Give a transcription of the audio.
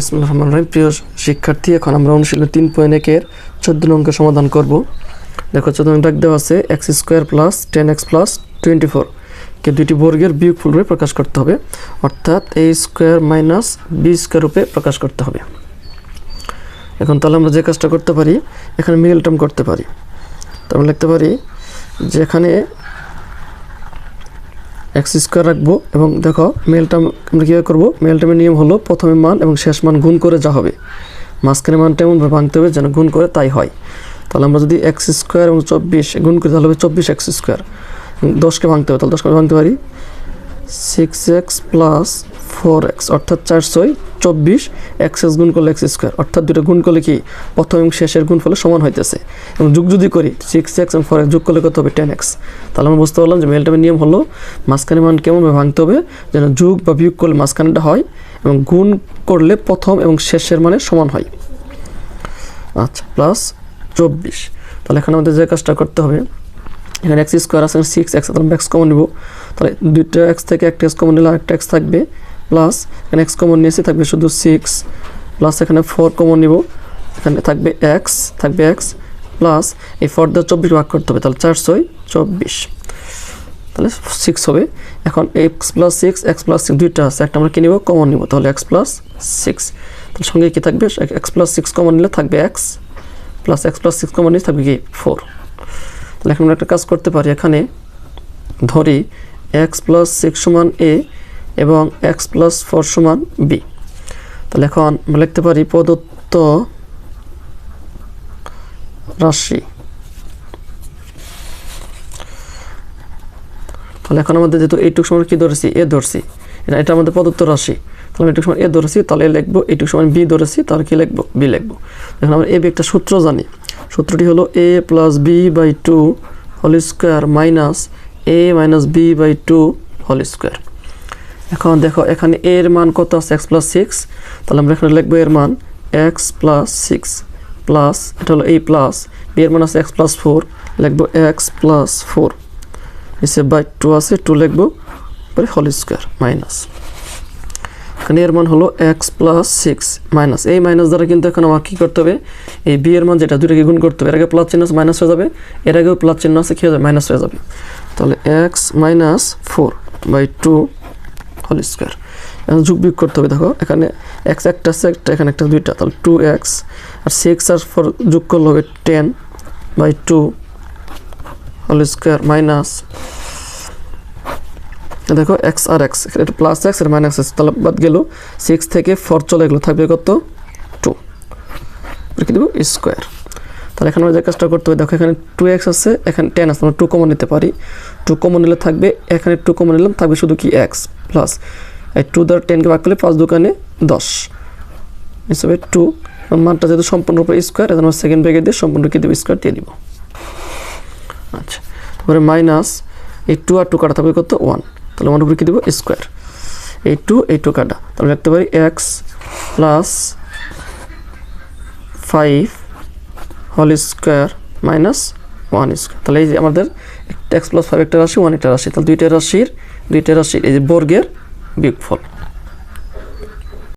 ইসমুল রহমান রহিম। প্রিয় শিক্ষার্থী, এখন আমরা অনুশীলন তিন পয়েন্ট একের চোদ্দ অঙ্কের সমাধান করব। দেখো, চোদ্দ ডাক দেওয়া আছে x square plus ten x plus twenty four কে দুইটি বর্গের বিয়োগ রূপে প্রকাশ করতে হবে। অর্থাৎ a square minus b square রূপে প্রকাশ করতে হবে। এখন তাহলে আমরা যে কাজটা করতে পারি, এখানে মিডল টার্ম করতে পারি। তো আমরা লিখতে পারি যে এখানে এক্স স্কোয়ার রাখব এবং দেখো মেলটা আমরা কীভাবে করব? মেলটামের নিয়ম হলো প্রথমে মান এবং শেষ মান গুণ করে যা হবে। মাঝখানে মানটা এমনভাবে ভাঙতে হবে যেন গুণ করে তাই হয়। তাহলে আমরা যদি এক্স স্কোয়ার এবং চব্বিশ গুণ করি, তাহলে হবে চব্বিশ এক্স স্কোয়ার দশকে ভাঙতে হবে, তাহলে দশকে ভাঙতে পারি। Six x plus four x অর্থাৎ চারশোই চব্বিশ এক্স এক্স গুণ করলে এক্স স্কোয়ার, অর্থাৎ দুটো গুণ করলে কি প্রথম এবং শেষের গুণ ফলে সমান হইতেছে। এবং যুগ যদি করি সিক্স এক্স এবং ফোর এক্স যোগ করলে কত হবে? টেন এক্স তাহলে আমরা বুঝতে পারলাম যে মেলটামের নিয়ম হলো মাঝখানে মান কেমনভাবে ভাঙতে হবে, যেন যুগ বা বিয়োগ করলে মাঝখানেটা হয় এবং গুণ করলে প্রথম এবং শেষের মানে সমান হয়। আচ্ছা প্লাস চব্বিশ। তাহলে এখানে আমাদের যে কাজটা করতে হবে, এখানে এক্স স্কোয়ার আছে সিক্স এক্স তাহলে এক্স কমন নিব। তাহলে দুইটা এক্স থেকে একটা এক্স কমন নিলে আরেকটা এক্স থাকবে। প্লাস এখানে এক্স কমন নিয়েছি, থাকবে শুধু সিক্স প্লাস এখানে ফোর কমন নিব। এখানে থাকবে এক্স থাকবে এক্স প্লাস এই ফোর দিয়ে চব্বিশ ভাগ করতে হবে, তাহলে চারশোই চব্বিশ। তাহলে সিক্স হবে। এখন x plus six x plus six দুইটা আছে, একটা আমরা কি নিব? কমন নিব। তাহলে এক্স প্লাস সিক্স তাহলে সঙ্গে কি থাকবে? এক্স প্লাস সিক্স কমন নিলে থাকবে x plus x plus six common নিলে থাকবে কি ফোর তাহলে এখন আমরা একটা কাজ করতে পারি, এখানে ধরি এক্স প্লাস সিক্স সমান এ এবং এক্স প্লাস ফোর সমান বি তাহলে এখন লিখতে পারি প্রদত্ত রাশি। তাহলে এখন আমাদের যেহেতু এইটুক সময় কি ধরেছি? এ ধরছি। এটা আমাদের প্রদত্ত রাশি। তাহলে এইটুক সময় এ ধরেছি, তাহলে এ লিখব। এইটুক সময় বি ধরেছি, তাহলে কি লিখব? বি লিখব। এখন আমরা এ বি একটা সূত্র জানি। সূত্রটি হলো a plus b by two whole square minus a minus b by two whole square এখন দেখো, এখানে এ এর মান কত আছে? এক্স প্লাস সিক্স তাহলে আমরা এখানে লিখব এর মান এক্স প্লাস সিক্স প্লাস এটা হলো এ প্লাস বি এর মান আছে এক্স প্লাস ফোর লিখব এক্স প্লাস ফোর নিচে বাই টু আছে টু লিখব, পরে হোল স্কোয়ার মাইনাস এখানে এর মান হলো এক্স প্লাস সিক্স মাইনাস এই মাইনাস দ্বারা কিন্তু এখন আমার কী করতে হবে? এই বি এর মান যেটা দুটাকে গুণ করতে হবে। এর আগে প্লাস চিহ্ন আছে মাইনাস হয়ে যাবে। এর আগেও প্লাস চিহ্ন আছে, কী হয়ে যাবে? মাইনাস হয়ে যাবে। তাহলে x minus four by two whole square এখন যোগ বিয়োগ করতে হবে, দেখো। এখানে এক্স একটা আছে, একটা এখানে একটা, দুইটা। তাহলে টু এক্স আর সিক্স আর ফোর যোগ করলে হবে ten by two whole square minus দেখো এক্স আর এক্স একটা প্লাস এক্স আর মাইনাস এক্স তাহলে বাদ গেল সিক্স থেকে ফোর চলে গেলো, থাকবে কত? টু কি দেবো? স্কোয়ার তাহলে এখানে আমরা যে কাজটা করতে হবে, দেখো এখানে টু এক্স আছে, এখানে টেন আছে। আমরা টু কমন নিতে পারি। টু কমন নিলে থাকবে, এখানে টু কমন নিলাম, থাকবে শুধু কি এক্স প্লাস টু দ্বারা টেনকে ভাগ করলে পাঁচ দোকানে দশ। হিসেবে টু, মানটা যেহেতু সম্পূর্ণরূপে স্কোয়ার এজন্য সেকেন্ড ব্রেকে দিয়ে সম্পূর্ণ কি দেবো? স্কোয়ার দিয়ে দিব। আচ্ছা তারপরে মাইনাস এই টু আর টু কাটা থাকবে কত? ওয়ান তাহলে ওয়ান উপরে কী দেবো? স্কোয়ার এই টু এই টু কাটা। তাহলে লিখতে পারি x plus five whole square minus one square তাহলে এই যে আমাদের এক্স প্লাস ফাইভ একটা রাশি ওয়ান একটা রাশি, তাহলে দুইটা রাশির দুইটা রাশির, এই যে বর্গের বিয়োগফল।